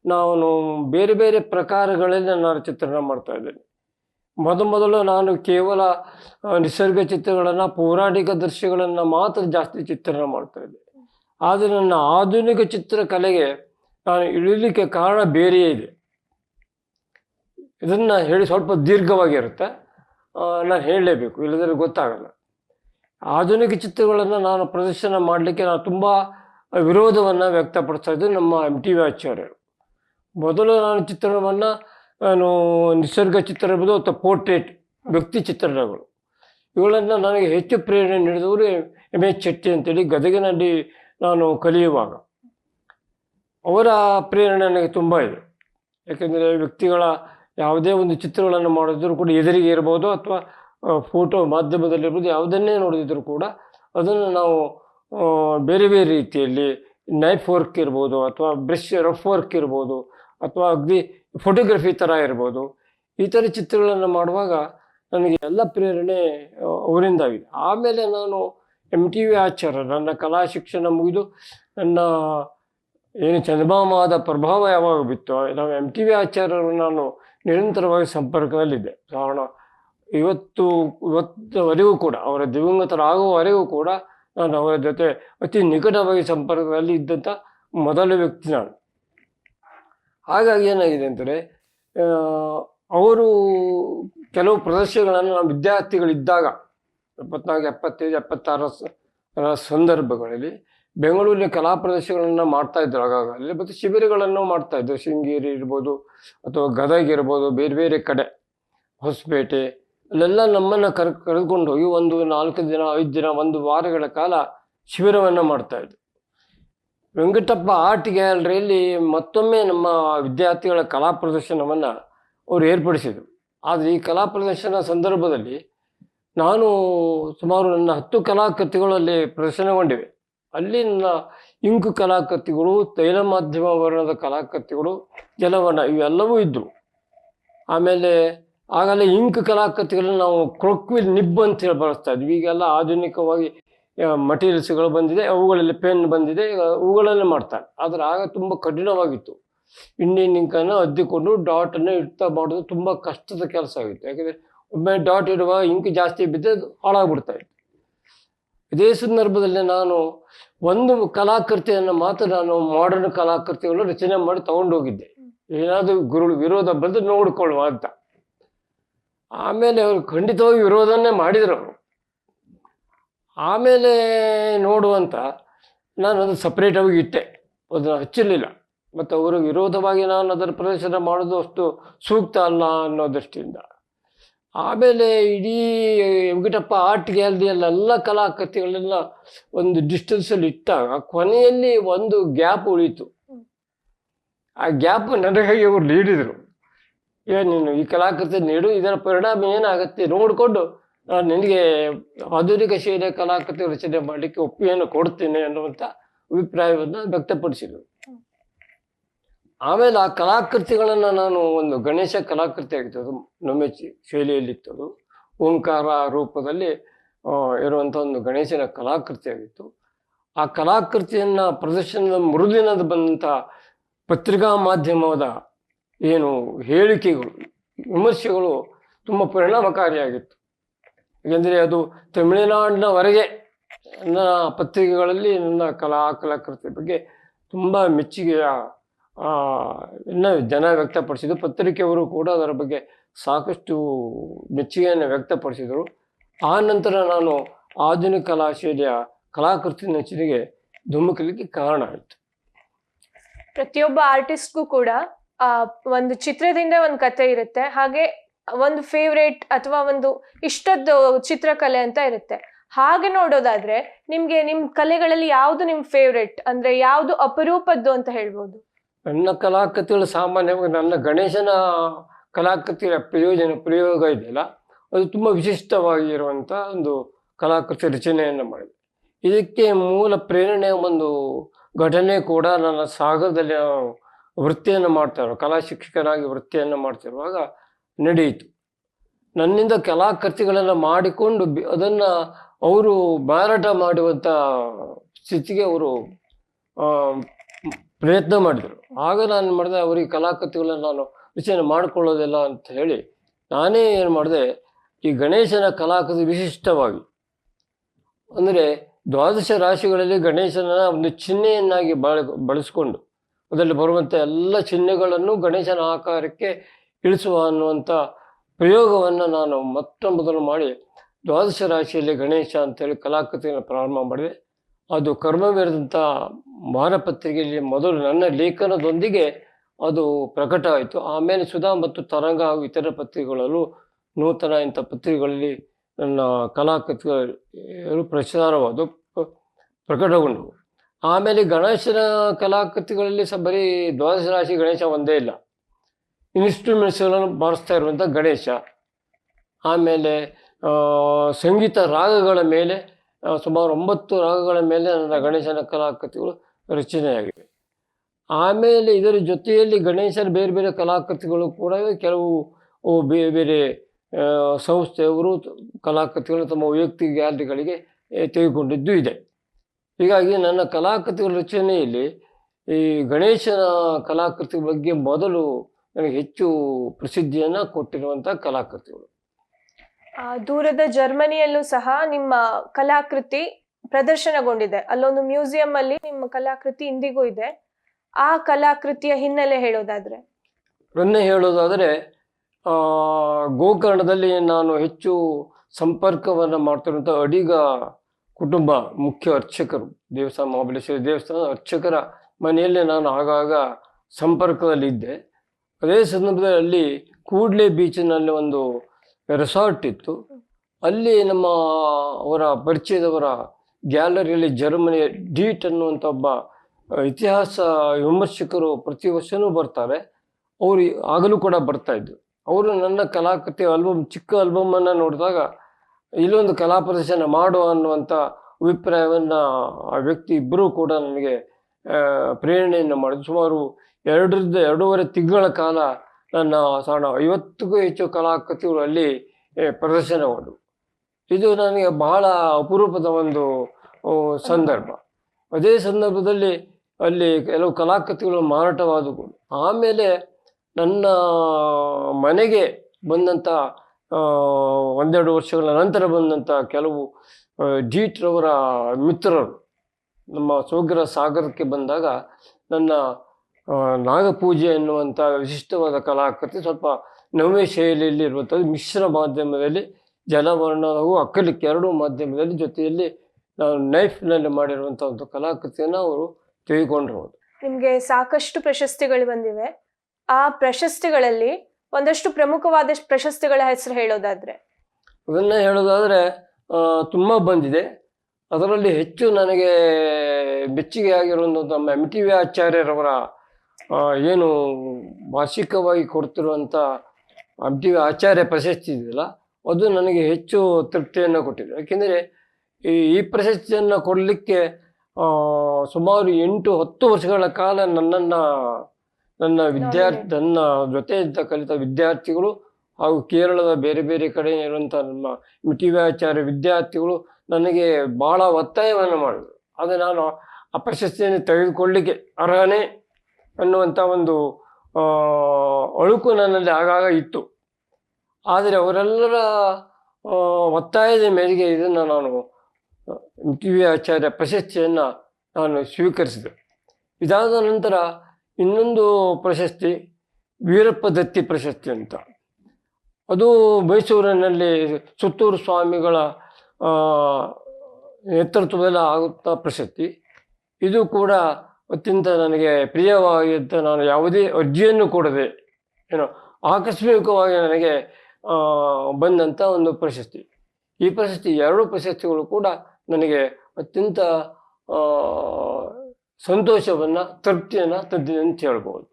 ನಾನು ಬೇರೆ ಬೇರೆ ಪ್ರಕಾರಗಳಲ್ಲಿ ನಾನು ಚಿತ್ರಣ ಮಾಡ್ತಾ ಇದ್ದೇನೆ. ಮೊದಮೊದಲು ನಾನು ಕೇವಲ ನಿಸರ್ಗ ಚಿತ್ರಗಳನ್ನು, ಪೌರಾಣಿಕ ದೃಶ್ಯಗಳನ್ನು ಮಾತ್ರ ಜಾಸ್ತಿ ಚಿತ್ರಣ ಮಾಡ್ತಾ ಇದ್ದೆ. ಆದರೆ ನನ್ನ ಆಧುನಿಕ ಚಿತ್ರಕಲೆಗೆ ನಾನು ಇಳಿಲಿಕ್ಕೆ ಕಾರಣ ಬೇರೆಯೇ ಇದೆ. ಇದನ್ನ ಹೇಳಿ ಸ್ವಲ್ಪ ದೀರ್ಘವಾಗಿರುತ್ತೆ. ನಾನು ಹೇಳಲೇಬೇಕು. ಇಲ್ಲದ್ರೆ ಗೊತ್ತಾಗಲ್ಲ. ಆಧುನಿಕ ಚಿತ್ರಗಳನ್ನು ನಾನು ಪ್ರದರ್ಶನ ಮಾಡಲಿಕ್ಕೆ ನಾನು ತುಂಬ ವಿರೋಧವನ್ನು ವ್ಯಕ್ತಪಡಿಸ್ತಾ ಇದ್ದು ನಮ್ಮ ಎಂ ಟಿ ವಿ ಆಚಾರ್ಯರು ಮೊದಲು ನಾನು ಚಿತ್ರಣವನ್ನು ನಾನು ನಿಸರ್ಗ ಚಿತ್ರ ಇರ್ಬೋದು ಅಥವಾ ಪೋರ್ಟ್ರೇಟ್ ವ್ಯಕ್ತಿ ಚಿತ್ರಣಗಳು. ಇವುಗಳನ್ನು ನನಗೆ ಹೆಚ್ಚು ಪ್ರೇರಣೆ ನೀಡಿದವರು ಎಂ ಎಚ್ ಶೆಟ್ಟಿ ಅಂತೇಳಿ ಗದಗಿನಲ್ಲಿ ನಾನು ಕಲಿಯುವಾಗ. ಅವರ ಪ್ರೇರಣೆ ನನಗೆ ತುಂಬ ಇದೆ. ಯಾಕೆಂದರೆ ವ್ಯಕ್ತಿಗಳ ಯಾವುದೇ ಒಂದು ಚಿತ್ರಗಳನ್ನು ಮಾಡಿದ್ರು ಕೂಡ ಎದುರಿಗೆ ಇರ್ಬೋದು ಅಥವಾ ಫೋಟೋ ಮಾಧ್ಯಮದಲ್ಲಿರ್ಬೋದು, ಯಾವುದನ್ನೇ ನೋಡಿದ್ರು ಕೂಡ ಅದನ್ನು ನಾವು ಬೇರೆ ಬೇರೆ ರೀತಿಯಲ್ಲಿ ನೈಫ್ ವರ್ಕ್ ಇರ್ಬೋದು ಅಥವಾ ಬ್ರಷ್ ರಫ್ ವರ್ಕ್ ಇರ್ಬೋದು ಅಥವಾ ಅಗ್ದಿ ಫೋಟೋಗ್ರಫಿ ಥರ ಇರ್ಬೋದು. ಈ ಥರ ಚಿತ್ರಗಳನ್ನು ಮಾಡುವಾಗ ನನಗೆ ಎಲ್ಲ ಪ್ರೇರಣೆ ಅವರಿಂದಾಗಿದೆ. ಆಮೇಲೆ ನಾನು ಎಂ ಟಿ ವಿ ಆಚಾರ್ಯ ನನ್ನ ಕಲಾ ಶಿಕ್ಷಣ ಮುಗಿದು ನನ್ನ, ಏನು ಚಂದಮಾಮಾದ ಪ್ರಭಾವ ಯಾವಾಗ ಬಿತ್ತೋ, ನಾವು ಎಂ ಟಿ ವಿ ಆಚಾರ್ಯರು ನಾನು ನಿರಂತರವಾಗಿ ಸಂಪರ್ಕದಲ್ಲಿದ್ದೆ. ಕಾರಣ ಇವತ್ತು, ಇವತ್ತವರೆಗೂ ಕೂಡ, ಅವರ ದಿವಂಗತರಾಗುವವರೆಗೂ ಕೂಡ ನಾನು ಅವರ ಜೊತೆ ಅತಿ ನಿಕಟವಾಗಿ ಸಂಪರ್ಕದಲ್ಲಿ ಇದ್ದಂಥ ಮೊದಲ ವ್ಯಕ್ತಿ ನಾನು. ಹಾಗಾಗಿ ಏನಾಗಿದೆ ಅಂದರೆ ಅವರು ಕೆಲವು ಪ್ರದರ್ಶನಗಳನ್ನು ನಾವು ವಿದ್ಯಾರ್ಥಿಗಳಿದ್ದಾಗ, ಎಪ್ಪತ್ನಾಲ್ಕು, ಎಪ್ಪತ್ತೈದು ಎಪ್ಪತ್ತಾರ ಸಂದರ್ಭಗಳಲ್ಲಿ ಬೆಂಗಳೂರಿನ ಕಲಾ ಪ್ರದರ್ಶನಗಳನ್ನು ಮಾಡ್ತಾ ಇದ್ರು ಆಗಾಗ ಅಲ್ಲಿ ಮತ್ತು ಶಿಬಿರಗಳನ್ನು ಮಾಡ್ತಾ ಇದ್ರು ಶೃಂಗೇರಿ ಇರ್ಬೋದು, ಅಥವಾ ಗದಗ ಇರ್ಬೋದು, ಬೇರೆ ಬೇರೆ ಕಡೆ, ಹೊಸಪೇಟೆ ಅಲ್ಲೆಲ್ಲ ನಮ್ಮನ್ನು ಕರ್ ಕರೆದುಕೊಂಡೋಗಿ ಒಂದು ನಾಲ್ಕು ದಿನ, ಐದು ದಿನ, ಒಂದು ವಾರಗಳ ಕಾಲ ಶಿಬಿರವನ್ನು ಮಾಡ್ತಾ ವೆಂಕಟಪ್ಪ ಆರ್ಟ್ ಗ್ಯಾಲರಿಯಲ್ಲಿ ಮತ್ತೊಮ್ಮೆ ನಮ್ಮ ವಿದ್ಯಾರ್ಥಿಗಳ ಕಲಾ ಪ್ರದರ್ಶನವನ್ನು ಅವರು ಏರ್ಪಡಿಸಿದರು. ಆದರೆ ಈ ಕಲಾ ಪ್ರದರ್ಶನ ಸಂದರ್ಭದಲ್ಲಿ ನಾನು ಸುಮಾರು ನನ್ನ ಹತ್ತು ಕಲಾಕೃತಿಗಳಲ್ಲಿ ಪ್ರದರ್ಶನಗೊಂಡಿವೆ. ಅಲ್ಲಿ ನನ್ನ ಇಂಕು ಕಲಾಕೃತಿಗಳು, ತೈಲ ಮಾಧ್ಯಮ ವರ್ಣದ ಕಲಾಕೃತಿಗಳು ಜಲವರ್ಣ ಇವೆಲ್ಲವೂ ಇದ್ದವು ಆಮೇಲೆ ಆಗಲೇ ಇಂಕ್ ಕಲಾಕೃತಿಗಳನ್ನ ನಾವು ಕ್ರೊಕ್ವಿಲ್ ನಿಬ್ ಅಂತ ಹೇಳಿ ಬಳಸ್ತಾ ಇದ್ವಿ. ಈಗೆಲ್ಲ ಆಧುನಿಕವಾಗಿ ಮಟೀರಿಯಲ್ಸ್ಗಳು ಬಂದಿದೆ, ಅವುಗಳಲ್ಲಿ ಪೆನ್ ಬಂದಿದೆ ಅವುಗಳನ್ನೇ ಮಾಡ್ತಾರೆ. ಆದರೆ ಆಗ ತುಂಬ ಕಠಿಣವಾಗಿತ್ತು. ಇಂಡಿಯನ್ ಇಂಕನ್ನು ಅದ್ದಿಕೊಂಡು ಡಾಟನ್ನು ಇಡ್ತಾ ಮಾಡೋದು ತುಂಬ ಕಷ್ಟದ ಕೆಲಸ ಆಗಿತ್ತು. ಯಾಕಂದರೆ ಒಮ್ಮೆ ಡಾಟ್ ಇಡುವ ಇಂಕ್ ಜಾಸ್ತಿ ಬಿದ್ದರೆ ಹಾಳಾಗ್ಬಿಡ್ತಾ ಇತ್ತು. ಇದೇ ಸಂದರ್ಭದಲ್ಲಿ ನಾನು ಒಂದು ಕಲಾಕೃತಿಯನ್ನು ಮಾತ್ರ ನಾನು ಮಾಡರ್ನ್ ಕಲಾಕೃತಿಗಳು ರಚನೆ ಮಾಡಿ ತಗೊಂಡೋಗಿದ್ದೆ. ಏನಾದರೂ ಗುರು, ವಿರೋಧ ಬಂದು ನೋಡಿಕೊಳ್ಳುವ ಅಂತ. ಆಮೇಲೆ ಅವರು ಖಂಡಿತವಾಗಿ ವಿರೋಧನೇ ಮಾಡಿದರು ಅವರು. ಆಮೇಲೆ ನೋಡುವಂತ ನಾನು ಅದು ಸಪ್ರೇಟಾಗಿ ಇಟ್ಟೆ. ಅದನ್ನು ಹಚ್ಚಿರಲಿಲ್ಲ. ಮತ್ತು ಅವರು ವಿರೋಧವಾಗಿ ನಾನು ಅದರ ಪ್ರದರ್ಶನ ಮಾಡೋದು ಅಷ್ಟು ಸೂಕ್ತ ಅಲ್ಲ ಅನ್ನೋ ದೃಷ್ಟಿಯಿಂದ. ಆಮೇಲೆ ಇಡೀ ವೆಂಕಟಪ್ಪ ಆರ್ಟ್ ಗ್ಯಾಲರಿಯಲ್ಲೆಲ್ಲ ಕಲಾಕೃತಿಗಳೆಲ್ಲ ಒಂದು ಡಿಸ್ಟೆನ್ಸಲ್ಲಿ ಇಟ್ಟಾಗ ಕೊನೆಯಲ್ಲಿ ಒಂದು ಗ್ಯಾಪ್ ಉಳಿತು. ಆ ಗ್ಯಾಪ್ ನನಗಾಗಿ ಅವರು ನೀಡಿದರು. ಏನು ನೀನು ಈ ಕಲಾಕೃತಿ ನೀಡು, ಇದರ ಪರಿಣಾಮ ಏನಾಗುತ್ತೆ? ನೋಡಿಕೊಂಡು ನಾನು ನಿನಗೆ ಆಧುನಿಕ ಶೈಲಿಯ ಕಲಾಕೃತಿ ರಚನೆ ಮಾಡಲಿಕ್ಕೆ ಒಪ್ಪಿಗೆಯನ್ನು ಕೊಡ್ತೀನಿ ಅನ್ನುವಂಥ ಅಭಿಪ್ರಾಯವನ್ನು ವ್ಯಕ್ತಪಡಿಸಿದರು ಆಮೇಲೆ ಆ ಕಲಾಕೃತಿಗಳನ್ನು ನಾನು ಒಂದು ಗಣೇಶ ಕಲಾಕೃತಿ ಆಗಿತ್ತು. ಅದು ನೊಮ್ಮೆ ಶೈಲಿಯಲ್ಲಿತ್ತು ಅದು ಓಂಕಾರ ರೂಪದಲ್ಲಿ ಇರುವಂಥ ಒಂದು ಗಣೇಶನ ಕಲಾಕೃತಿ ಆಗಿತ್ತು. ಆ ಕಲಾಕೃತಿಯನ್ನು ಪ್ರದರ್ಶನದ ಮರುದಿನದ ಬಂದಂಥ ಪತ್ರಿಕಾ ಮಾಧ್ಯಮದ ಏನು ಹೇಳಿಕೆಗಳು, ವಿಮರ್ಶೆಗಳು ತುಂಬ ಪರಿಣಾಮಕಾರಿಯಾಗಿತ್ತು. ಏಕೆಂದರೆ ಅದು ತಮಿಳುನಾಡಿನವರೆಗೆ, ನನ್ನ ಪತ್ರಿಕೆಗಳಲ್ಲಿ, ನನ್ನ ಕಲಾ ಕಲಾಕೃತಿ ಬಗ್ಗೆ ತುಂಬ ಮೆಚ್ಚುಗೆಯ ಇನ್ನು ಜನ ವ್ಯಕ್ತಪಡಿಸಿದ್ರು ಪತ್ರಿಕೆಯವರು ಕೂಡ ಅದರ ಬಗ್ಗೆ ಸಾಕಷ್ಟು ಮೆಚ್ಚುಗೆಯನ್ನು ವ್ಯಕ್ತಪಡಿಸಿದರು. ಆ ನಂತರ ನಾನು ಆಧುನಿಕ ಕಲಾ ಶೈಲಿಯ ಕಲಾಕೃತಿ ನೆಚ್ಚಿನಿಗೆ ಧುಮುಕಲಿಕ್ಕೆ ಕಾರಣ ಆಯಿತು. ಪ್ರತಿಯೊಬ್ಬ ಆರ್ಟಿಸ್ಟ್ಗೂ ಕೂಡ ಆ, ಒಂದು ಚಿತ್ರದಿಂದ ಒಂದು ಕತೆ ಇರುತ್ತೆ. ಹಾಗೆ ಒಂದು ಫೇವ್ರೇಟ್ ಅಥವಾ ಒಂದು ಇಷ್ಟದ ಚಿತ್ರಕಲೆ ಅಂತ ಇರುತ್ತೆ. ಹಾಗೆ ನೋಡೋದಾದ್ರೆ ನಿಮ್ಗೆ ನಿಮ್ ಕಲೆಗಳಲ್ಲಿ ಯಾವ್ದು ನಿಮ್ ಫೇವ್ರೇಟ್ ಅಂದ್ರೆ ಯಾವ್ದು ಅಪರೂಪದ್ದು ಅಂತ ಹೇಳ್ಬೋದು? ನನ್ನ ಕಲಾಕೃತಿಗಳು ಸಾಮಾನ್ಯವಾಗಿ ನನ್ನ ಗಣೇಶನ ಕಲಾಕೃತಿಯ ಪ್ರಯೋಜನ, ಪ್ರಯೋಗ ಇದೆಯಲ್ಲ, ಅದು ತುಂಬ ವಿಶಿಷ್ಟವಾಗಿರುವಂಥ ಒಂದು ಕಲಾಕೃತಿ ರಚನೆಯನ್ನು ಮಾಡಿದೆ. ಇದಕ್ಕೆ ಮೂಲ ಪ್ರೇರಣೆ ಒಂದು ಘಟನೆ ಕೂಡ ನನ್ನ ಸಾಗರದಲ್ಲಿ ವೃತ್ತಿಯನ್ನು ಮಾಡ್ತಾ ಇರೋ ಕಲಾ ಶಿಕ್ಷಕನಾಗಿ ವೃತ್ತಿಯನ್ನು ಮಾಡ್ತಿರುವಾಗ ನಡೆಯಿತು. ನನ್ನಿಂದ ಕಲಾಕೃತಿಗಳನ್ನು ಮಾಡಿಕೊಂಡು ಅದನ್ನ ಅವರು ಮಾರಾಟ ಮಾಡುವಂಥ ಸ್ಥಿತಿಗೆ ಅವರು ಪ್ರಯತ್ನ ಮಾಡಿದರು. ಆಗ ನಾನು ಮಾಡಿದೆ, ಅವರಿಗೆ ಕಲಾಕೃತಿಗಳನ್ನು ನಾನು ವಿಚಾರ ಮಾಡಿಕೊಳ್ಳೋದಿಲ್ಲ ಅಂತ ಹೇಳಿ ನಾನೇ ಏನು ಮಾಡಿದೆ, ಈ ಗಣೇಶನ ಕಲಾಕೃತಿ ವಿಶಿಷ್ಟವಾಗಿ. ಅಂದರೆ ದ್ವಾದಶ ರಾಶಿಗಳಲ್ಲಿ ಗಣೇಶನ ಒಂದು ಚಿಹ್ನೆಯನ್ನಾಗಿ ಬಳ ಬಳಸಿಕೊಂಡು ಅದರಲ್ಲಿ ಬರುವಂಥ ಎಲ್ಲ ಚಿಹ್ನೆಗಳನ್ನು ಗಣೇಶನ ಆಕಾರಕ್ಕೆ ಇಳಿಸುವ ಅನ್ನುವಂಥ ಪ್ರಯೋಗವನ್ನು ನಾನು ಮೊದಲು ಮಾಡಿ ದ್ವಾದಶ ರಾಶಿಯಲ್ಲಿ ಗಣೇಶ ಅಂತೇಳಿ ಕಲಾಕೃತಿಯನ್ನು ಪ್ರಾರಂಭ ಮಾಡಿದೆ. ಅದು ಕರ್ಮವಿರದಂಥ ವಾರಪತ್ರಿಕೆಯಲ್ಲಿ ಮೊದಲು ನನ್ನ ಲೇಖನದೊಂದಿಗೆ ಅದು ಪ್ರಕಟ ಆಯಿತು. ಆಮೇಲೆ ಸುಧಾ ಮತ್ತು ತರಂಗ ಹಾಗೂ ಇತರ ಪತ್ರಿಕೆಗಳಲ್ಲೂ ನೂತನ ಇಂಥ ಪತ್ರಿಕೆಗಳಲ್ಲಿ ನನ್ನ ಕಲಾಕೃತಿಗಳು ಪ್ರಚಾರವಾದ ಪ್ರಕಟಗೊಂಡವು. ಆಮೇಲೆ ಗಣೇಶನ ಕಲಾಕೃತಿಗಳಲ್ಲಿ ಸಹ ಬರೀ ದ್ವಾದಶ ರಾಶಿ ಗಣೇಶ ಒಂದೇ ಇಲ್ಲ. ಇನ್ಸ್ಟ್ರೂಮೆಂಟ್ಸ್ಗಳನ್ನು ಬಾರಿಸ್ತಾ ಇರುವಂಥ ಗಣೇಶ. ಆಮೇಲೆ ಸಂಗೀತ ರಾಗಗಳ ಮೇಲೆ ಸುಮಾರು ಒಂಬತ್ತು ರಾಗಗಳ ಮೇಲೆ ನನ್ನ ಗಣೇಶನ ಕಲಾಕೃತಿಗಳು ರಚನೆಯಾಗಿವೆ. ಆಮೇಲೆ ಇದರ ಜೊತೆಯಲ್ಲಿ ಗಣೇಶನ ಬೇರೆ ಬೇರೆ ಕಲಾಕೃತಿಗಳು ಕೂಡ ಕೆಲವು ಬೇರೆ ಬೇರೆ ಸಂಸ್ಥೆಯವರು ಕಲಾಕೃತಿಗಳು ತಮ್ಮ ವೈಯಕ್ತಿಕ ಗ್ಯಾಲರಿಗಳಿಗೆ ತೆಗೆದುಕೊಂಡಿದ್ದು ಇದೆ. ಹೀಗಾಗಿ ನನ್ನ ಕಲಾಕೃತಿಗಳ ರಚನೆಯಲ್ಲಿ ಈ ಗಣೇಶನ ಕಲಾಕೃತಿ ಬಗ್ಗೆ ಮೊದಲು ನನಗೆ ಹೆಚ್ಚು ಪ್ರಸಿದ್ಧಿಯನ್ನು ಕೊಟ್ಟಿರುವಂಥ ಕಲಾಕೃತಿಗಳು. ದೂರದ ಜರ್ಮನಿಯಲ್ಲೂ ಸಹ ನಿಮ್ಮ ಕಲಾಕೃತಿ ಪ್ರದರ್ಶನಗೊಂಡಿದೆ. ಅಲ್ಲೊಂದು ಮ್ಯೂಸಿಯಂ ಅಲ್ಲಿ ನಿಮ್ಮ ಕಲಾಕೃತಿ ಇಂದಿಗೂ ಇದೆ. ಆ ಕಲಾಕೃತಿಯ ಹಿನ್ನೆಲೆ ಹೇಳೋದಾದ್ರೆ? ನನ್ನ ಹೇಳೋದಾದರೆ ಆ, ಗೋಕರ್ಣದಲ್ಲಿ ನಾನು ಹೆಚ್ಚು ಸಂಪರ್ಕವನ್ನು ಮಾಡ್ತಿರುವಂಥ ಅಡಿಗ ಕುಟುಂಬ ಮುಖ್ಯ ಅರ್ಚಕರು. ದೇವಸ್ಥಾನ, ಮಹಾಬಲೇಶ್ವರಿ ದೇವಸ್ಥಾನ ಅರ್ಚಕರ ಮನೆಯಲ್ಲೇ ನಾನು ಆಗಾಗ ಸಂಪರ್ಕದಲ್ಲಿದ್ದೆ. ಅದೇ ಸಂದರ್ಭದಲ್ಲಿ ಅಲ್ಲಿ ಕೂಡ್ಲೆ ಬೀಚಿನಲ್ಲಿ ಒಂದು ರೆಸಾರ್ಟ್ ಇತ್ತು. ಅಲ್ಲಿ ನಮ್ಮ ಅವರ ಪರಿಚಯದವರ ಗ್ಯಾಲರಿಯಲ್ಲಿ ಜರ್ಮನಿಯ ಡೀಟ್ ಅನ್ನುವಂಥ ಒಬ್ಬ ಇತಿಹಾಸ ವಿಮರ್ಶಕರು ಪ್ರತಿ ವರ್ಷವೂ ಬರ್ತಾರೆ. ಅವರು ಆಗಲೂ ಕೂಡ ಬರ್ತಾ ಇದ್ದರು. ಅವರು ನನ್ನ ಕಲಾಕೃತಿ ಆಲ್ಬಮ್ ಚಿಕ್ಕ ಆಲ್ಬಮನ್ನು ನೋಡಿದಾಗ ಇಲ್ಲೊಂದು ಕಲಾ ಪ್ರದರ್ಶನ ಮಾಡು ಅನ್ನುವಂಥ ಅಭಿಪ್ರಾಯವನ್ನು ಆ ವ್ಯಕ್ತಿ ಇಬ್ಬರೂ ಕೂಡ ನನಗೆ ಪ್ರೇರಣೆಯನ್ನು ಮಾಡಿದ್ರು. ಸುಮಾರು ಎರಡರಿಂದ ಎರಡೂವರೆ ತಿಂಗಳ ಕಾಲ ನನ್ನ ಸಣ್ಣ ಐವತ್ತಕ್ಕೂ ಹೆಚ್ಚು ಕಲಾಕೃತಿಗಳು ಅಲ್ಲಿ ಪ್ರದರ್ಶನವಾದವು ಇದು ನನಗೆ ಬಹಳ ಅಪರೂಪದ ಒಂದು ಸಂದರ್ಭ. ಅದೇ ಸಂದರ್ಭದಲ್ಲಿ ಅಲ್ಲಿ ಕೆಲವು ಕಲಾಕೃತಿಗಳು ಮಾರಾಟವಾದವು. ಆಮೇಲೆ ನನ್ನ ಮನೆಗೆ ಬಂದಂಥ ಒಂದೆರಡು ವರ್ಷಗಳ ನಂತರ ಬಂದಂಥ ಕೆಲವು ಜೀಟ್ರವರ ಮಿತ್ರರು ನಮ್ಮ ಸೋಗ್ರ ಸಾಗರಕ್ಕೆ ಬಂದಾಗ ನನ್ನ ನಾಗಪೂಜೆ ಎನ್ನುವಂಥ ವಿಶಿಷ್ಟವಾದ ಕಲಾಕೃತಿ ಸ್ವಲ್ಪ ನವ್ಯ ಶೈಲಿಯಲ್ಲಿ ಇರುವಂಥದ್ದು. ಮಿಶ್ರ ಮಾಧ್ಯಮದಲ್ಲಿ ಜಲವರ್ಣ ಹಾಗೂ ಅಕ್ಕಲಿಕ್ ಎರಡೂ ಮಾಧ್ಯಮದಲ್ಲಿ ಜೊತೆಯಲ್ಲಿ ನಾನು ನೈಫ್ನಲ್ಲಿ ಮಾಡಿರುವಂಥ ಒಂದು ಕಲಾಕೃತಿಯನ್ನು ಅವರು ತೆಗೆದುಕೊಂಡಿರುವುದು ನಿಮಗೆ ಸಾಕಷ್ಟು ಪ್ರಶಸ್ತಿಗಳು ಬಂದಿವೆ. ಆ ಪ್ರಶಸ್ತಿಗಳಲ್ಲಿ ಒಂದಷ್ಟು ಪ್ರಮುಖವಾದ ಪ್ರಶಸ್ತಿಗಳ ಹೆಸರು ಹೇಳೋದಾದ್ರೆ? ಅದನ್ನ ಹೇಳೋದಾದ್ರೆ ತುಂಬ ಬಂದಿದೆ. ಅದರಲ್ಲಿ ಹೆಚ್ಚು ನನಗೆ ಮೆಚ್ಚುಗೆ ಆಗಿರುವಂಥ ನಮ್ಮ ಎಂ ಟಿ ವಿ ಆಚಾರ್ಯರವರ ಏನು ವಾರ್ಷಿಕವಾಗಿ ಕೊಡ್ತಿರುವಂಥ ಎಂ ಟಿ ವಿ ಆಚಾರ್ಯ ಪ್ರಶಸ್ತಿ ಇದೆಯಲ್ಲ, ಅದು ನನಗೆ ಹೆಚ್ಚು ತೃಪ್ತಿಯನ್ನು ಕೊಟ್ಟಿದೆ. ಯಾಕೆಂದರೆ, ಈ ಈ ಪ್ರಶಸ್ತಿಯನ್ನು ಕೊಡಲಿಕ್ಕೆ ಸುಮಾರು ಎಂಟು ಹತ್ತು ವರ್ಷಗಳ ಕಾಲ ನನ್ನನ್ನು ನನ್ನ ವಿದ್ಯಾರ್ಥಿ ನನ್ನ ಜೊತೆ ಇದ್ದ ಕಲಿತ ವಿದ್ಯಾರ್ಥಿಗಳು ಹಾಗೂ ಕೇರಳದ ಬೇರೆ ಬೇರೆ ಕಡೆ ಇರುವಂಥ ನಮ್ಮ ಮಿಟಿವ್ಯಾಚಾರ್ಯ ವಿದ್ಯಾರ್ಥಿಗಳು ನನಗೆ ಭಾಳ ಒತ್ತಾಯವನ್ನು ಮಾಡಿದರು. ಆದರೆ ನಾನು ಆ ಪ್ರಶಸ್ತಿಯನ್ನು ತೆಗೆದುಕೊಳ್ಳಲಿಕ್ಕೆ ಅರ್ಹನೇ ಅನ್ನುವಂಥ ಒಂದು ಅಳುಕು ನನ್ನಲ್ಲಿ ಆಗಾಗ ಇತ್ತು. ಆದರೆ ಅವರೆಲ್ಲರ ಒತ್ತಾಯದ ಮೇರೆಗೆ ಇದನ್ನು ನಾನು ಟಿ ವಿ ಆಚಾರ್ಯ ಪ್ರಶಸ್ತಿಯನ್ನು ನಾನು ಸ್ವೀಕರಿಸಿದೆ. ಇದಾದ ನಂತರ ಇನ್ನೊಂದು ಪ್ರಶಸ್ತಿ, ವೀರಪ್ಪ ದತ್ತಿ ಪ್ರಶಸ್ತಿ ಅಂತ. ಅದು ಮೈಸೂರಿನಲ್ಲಿ ಸುತ್ತೂರು ಸ್ವಾಮಿಗಳ ನೇತೃತ್ವದಲ್ಲಿ ಆಗುತ್ತಾ ಪ್ರಶಸ್ತಿ. ಇದು ಕೂಡ ಅತ್ಯಂತ ನನಗೆ ಪ್ರಿಯವಾಗಿದ್ದ, ನಾನು ಯಾವುದೇ ಅರ್ಜಿಯನ್ನು ಕೊಡದೆ, ಏನೋ ಆಕಸ್ಮಿಕವಾಗಿ ನನಗೆ ಬಂದಂಥ ಒಂದು ಪ್ರಶಸ್ತಿ. ಈ ಪ್ರಶಸ್ತಿ ಎರಡು ಪ್ರಶಸ್ತಿಗಳು ಕೂಡ ನನಗೆ ಅತ್ಯಂತ ಸಂತೋಷವನ್ನ ತೃಪ್ತಿಯನ್ನ ತಂದಿದೆ ಅಂತ ಹೇಳ್ಬೋದು.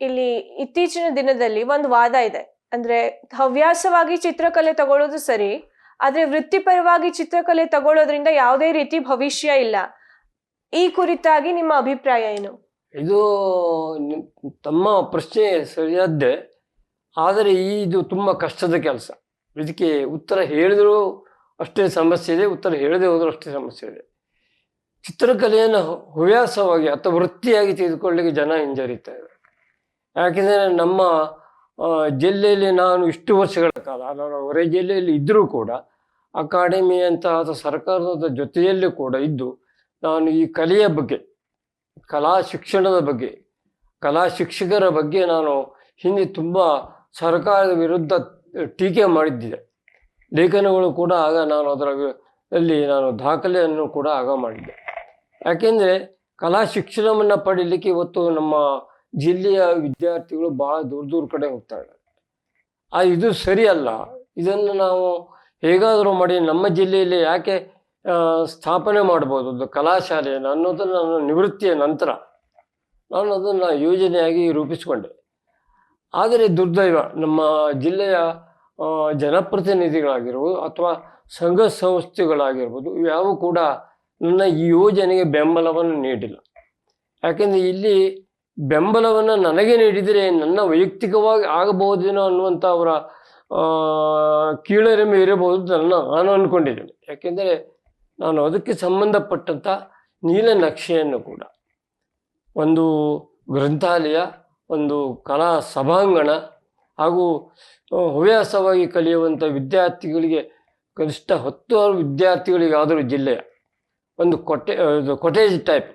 ಇಲ್ಲಿ ಇತ್ತೀಚಿನ ದಿನದಲ್ಲಿ ಒಂದು ವಾದ ಇದೆ. ಅಂದ್ರೆ ಹವ್ಯಾಸವಾಗಿ ಚಿತ್ರಕಲೆ ತಗೊಳ್ಳೋದು ಸರಿ ಆದ್ರೆ ವೃತ್ತಿಪರವಾಗಿ ಚಿತ್ರಕಲೆ ತಗೊಳ್ಳೋದ್ರಿಂದ ಯಾವುದೇ ರೀತಿ ಭವಿಷ್ಯ ಇಲ್ಲ. ಈ ಕುರಿತಾಗಿ ನಿಮ್ಮ ಅಭಿಪ್ರಾಯ ಏನು? ಇದು ತಮ್ಮ ಪ್ರಶ್ನೆ ಸರಿಯಾದ್ದೆ ಆದರೆ ಈ ಇದು ತುಂಬ ಕಷ್ಟದ ಕೆಲಸ. ಇದಕ್ಕೆ ಉತ್ತರ ಹೇಳಿದರೂ ಅಷ್ಟೇ ಸಮಸ್ಯೆ ಇದೆ ಉತ್ತರ ಹೇಳದೆ ಹೋದರೂ ಅಷ್ಟೇ ಸಮಸ್ಯೆ ಇದೆ. ಚಿತ್ರಕಲೆಯನ್ನು ಹವ್ಯಾಸವಾಗಿ ಅಥವಾ ವೃತ್ತಿಯಾಗಿ ತೆಗೆದುಕೊಳ್ಳಿಕ್ಕೆ ಜನ ಹಿಂಜರಿತಾರೆ. ಯಾಕೆಂದರೆ ನಮ್ಮ ಜಿಲ್ಲೆಯಲ್ಲಿ ನಾನು ಇಷ್ಟು ವರ್ಷಗಳ ಕಾಲ, ನಾನು ಹೊರ ಜಿಲ್ಲೆಯಲ್ಲಿ ಇದ್ದರೂ ಕೂಡ, ಅಕಾಡೆಮಿ ಅಂತ ಅಥವಾ ಸರ್ಕಾರದ ಜೊತೆಯಲ್ಲೂ ಕೂಡ ಇದ್ದು, ನಾನು ಈ ಕಲೆಯ ಬಗ್ಗೆ, ಕಲಾ ಶಿಕ್ಷಣದ ಬಗ್ಗೆ, ಕಲಾ ಶಿಕ್ಷಕರ ಬಗ್ಗೆ ನಾನು ಹಿಂದೆ ತುಂಬ ಸರ್ಕಾರದ ವಿರುದ್ಧ ಟೀಕೆ ಮಾಡಿದ್ದಿದೆ. ಲೇಖನಗಳು ಕೂಡ ಆಗ ನಾನು ಅದರ ಅಲ್ಲಿ ನಾನು ದಾಖಲೆಯನ್ನು ಕೂಡ ಆಗ ಮಾಡಿದ್ದೆ. ಯಾಕೆಂದರೆ ಕಲಾ ಶಿಕ್ಷಣವನ್ನು ಪಡೀಲಿಕ್ಕೆ ಇವತ್ತು ನಮ್ಮ ಜಿಲ್ಲೆಯ ವಿದ್ಯಾರ್ಥಿಗಳು ಭಾಳ ದೂರ ದೂರ ಕಡೆ ಹೋಗ್ತಾ ಇದ್ದಾರೆ ಆ, ಇದು ಸರಿಯಲ್ಲ. ಇದನ್ನು ನಾವು ಹೇಗಾದರೂ ಮಾಡಿ ನಮ್ಮ ಜಿಲ್ಲೆಯಲ್ಲಿ ಯಾಕೆ ಸ್ಥಾಪನೆ ಮಾಡ್ಬೋದು? ಒಂದು ಕಲಾಶಾಲೆಯನ್ನು ಅನ್ನೋದನ್ನು ನಾನು ನಿವೃತ್ತಿಯ ನಂತರ ನಾನು ಅದನ್ನು ಯೋಜನೆಯಾಗಿ ರೂಪಿಸಿಕೊಂಡೆ. ಆದರೆ ದುರ್ದೈವ, ನಮ್ಮ ಜಿಲ್ಲೆಯ ಜನಪ್ರತಿನಿಧಿಗಳಾಗಿರ್ಬೋದು ಅಥವಾ ಸಂಘ ಸಂಸ್ಥೆಗಳಾಗಿರ್ಬೋದು ಯಾವ ಕೂಡ ನನ್ನ ಈ ಯೋಜನೆಗೆ ಬೆಂಬಲವನ್ನು ನೀಡಿಲ್ಲ. ಯಾಕೆಂದರೆ ಇಲ್ಲಿ ಬೆಂಬಲವನ್ನು ನನಗೆ ನೀಡಿದರೆ ನನ್ನ ವೈಯಕ್ತಿಕವಾಗಿ ಆಗಬಹುದೇನೋ ಅನ್ನುವಂಥ ಅವರ ಕೀಳರಿಮೆ ಇರಬಹುದು ನನ್ನ ನಾನು ಅಂದ್ಕೊಂಡಿದ್ದೇನೆ ಯಾಕೆಂದರೆ ನಾನು ಅದಕ್ಕೆ ಸಂಬಂಧಪಟ್ಟಂಥ ನೀಲನಕ್ಷೆಯನ್ನು ಕೂಡ, ಒಂದು ಗ್ರಂಥಾಲಯ, ಒಂದು ಕಲಾ ಸಭಾಂಗಣ ಹಾಗೂ ಹವ್ಯಾಸವಾಗಿ ಕಲಿಯುವಂಥ ವಿದ್ಯಾರ್ಥಿಗಳಿಗೆ, ಕನಿಷ್ಠ ಹತ್ತು ವಿದ್ಯಾರ್ಥಿಗಳಿಗಾದರೂ ಜಿಲ್ಲೆಯ ಒಂದು ಕೊಟ್ಟೆ ಕೊಟೇಜ್ ಟೈಪ್